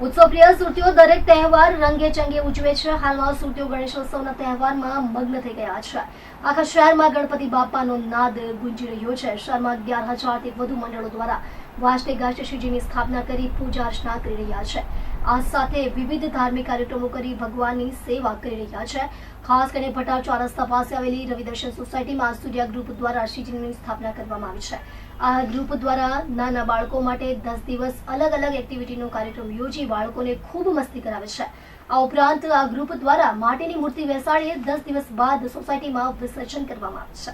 ઉત્સવપ્રિય સુરતીઓ, દરેક તહેવાર રંગે ચંગે ઉજવે છે. હાલમાં સુરતીઓ ગણેશોત્સવના તહેવારમાં મગ્ન થઈ ગયા છે. આખા શહેરમાં ગણપતિ બાપાનો નાદ ગુંજી રહ્યો છે. શહેરમાં અગિયાર હજારથી વધુ મંડળો દ્વારા વાજતે ગાજતે શિવજીની સ્થાપના કરી પૂજા અર્ચના કરી રહ્યા છે. આ સાથે વિવિધ ધાર્મિક કાર્યક્રમો કરી ભગવાનની સેવા કરી રહ્યા છે. ખાસ કરીને ભટાર ચોરસ્તા પાસે આવેલી રવિદર્શન સોસાયટીમાં સૂર્યા ગ્રુપ દ્વારા શ્રીજીની સ્થાપના કરવામાં આવી છે. આ ગ્રુપ દ્વારા નાના બાળકો માટે દસ દિવસ અલગ અલગ એક્ટિવિટીનો કાર્યક્રમ યોજી બાળકોને ખૂબ મસ્તી કરાવે છે. આ ઉપરાંત આ ગ્રુપ દ્વારા માટીની મૂર્તિ વેસાડીએ દસ દિવસ બાદ સોસાયટીમાં વિસર્જન કરવામાં આવે છે.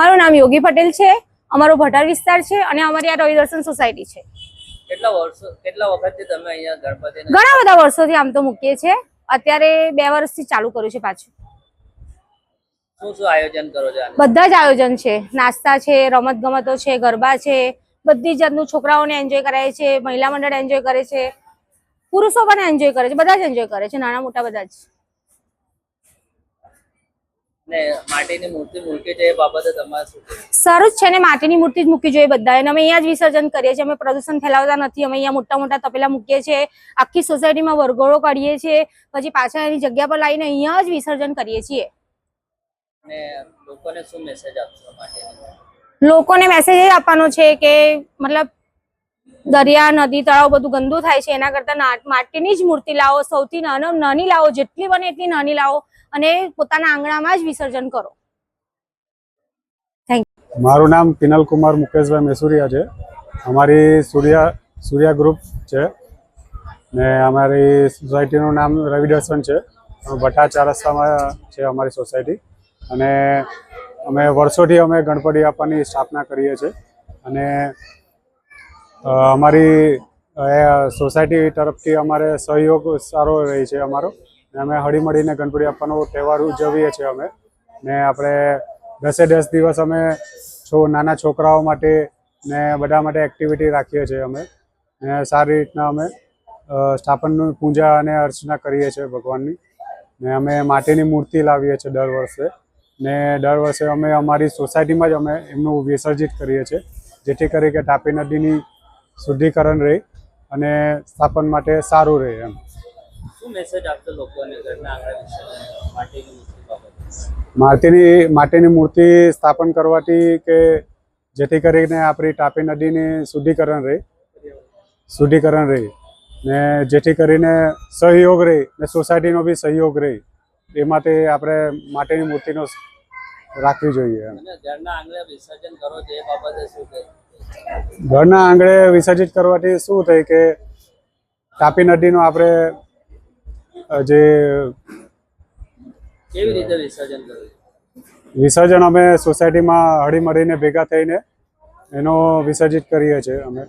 મારું નામ યોગી પટેલ છે. અમારો ભટાર વિસ્તાર છે અને અમારી આ રવિદર્શન સોસાયટી છે. કેટલા વર્ષો કેટલા વખતથી તમે અહીંયા ગણપતિને ઘણા બધા વર્ષોથી આમ તો મૂકીએ છીએ. અત્યારે બે વર્ષથી ચાલુ કર્યું છે પાછું. શું શું આયોજન કરો છો બધા જ આયોજન છે. નાસ્તા છે રમત ગમતો છે ગરબા છે. બધી જાતનું છોકરાઓને એન્જોય કરાય છે મહિલા મંડળ એન્જોય કરે છે. પુરુષો પણ એન્જોય કરે છે બધા જ એન્જોય કરે છે. નાના મોટા બધા જ. માટીની મૂર્તિ મૂકી છે એ બાબતે તમારે સારું જ છે ને માટીની મૂર્તિ જ મૂકવી જોઈએ બધા અને અમે અહીંયા જ વિસર્જન કરીએ છીએ. અમે પ્રદૂષણ ફેલાવતા નથી. અમે અહીંયા મોટા મોટા તપેલા મૂકીએ છીએ. આખી સોસાયટીમાં વરઘોડો કાઢીએ છીએ. પછી પાછા એની જગ્યા પર લાવીને અહીંયા જ વિસર્જન કરીએ છીએ. લોકોને શું મેસેજ આપશો માટીની? લોકોને મેસેજ એ આપવાનો છે કે મતલબ દરિયા, નદી, તળાવ બધું ગંદુ થાય છે. એના કરતા માટીની જ મૂર્તિ લાવો, સૌથી નાનો લાવો, જેટલી બને એટલી નાની લાવો અને પોતાના આંગણામાં જ વિસર્જન કરો. મારું નામ કિનલ કુમાર મુકેશભાઈ મેસુરિયા છે. અમારી સૂર્યા સૂર્યા ગ્રુપ છે ને અમારી સોસાયટીનું નામ રવિદર્શન છે. ભટ્ટા ચાર રસ્તામાં છે અમારી સોસાયટી અને અમે વર્ષોથી અમે ગણપતિ આપવાની સ્થાપના કરીએ છીએ અને અમારી સોસાયટી તરફથી અમારે સહયોગ સારો રહે છે અમારો. અમે હળીમળીને ગણપતિ આપવાનો તહેવાર ઉજવીએ છીએ અમે. ને આપણે દસે દસ દિવસ અમે છો, નાના છોકરાઓ માટે ને બધા માટે એક્ટિવિટી રાખીએ છીએ અમે. ને સારી રીતના અમે સ્થાપનની પૂજા અને અર્ચના કરીએ છીએ ભગવાનની. ને અમે માટીની મૂર્તિ લાવીએ છીએ દર વર્ષે. ને દર વર્ષે અમે અમારી સોસાયટીમાં જ અમે એમનું વિસર્જિત કરીએ છીએ. જેથી કરી કે તાપી નદીની શુદ્ધિકરણ રહે અને સ્થાપન માટે સારું રહે એમ. માટીની માટીની મૂર્તિ સ્થાપન કરવાથી કે જેથી કરીને આપણી તાપી નદીની શુદ્ધિકરણ રહે શુદ્ધિકરણ રહે ને જેથી કરીને સહયોગ રહે ને સોસાયટીનો બી સહયોગ રહે. એ માટે આપણે માટીની મૂર્તિનો રાખવી જોઈએ. ઘરના આંગણે વિસર્જિત કરવાથી શું થાય કે તાપી નદીનો આપણે જે કેવી રીતે વિસર્જન કરવું વિસર્જન અમે સોસાયટીમાં હળી મળીને ભેગા થઈને એનો વિસર્જિત કરીએ છીએ અમે.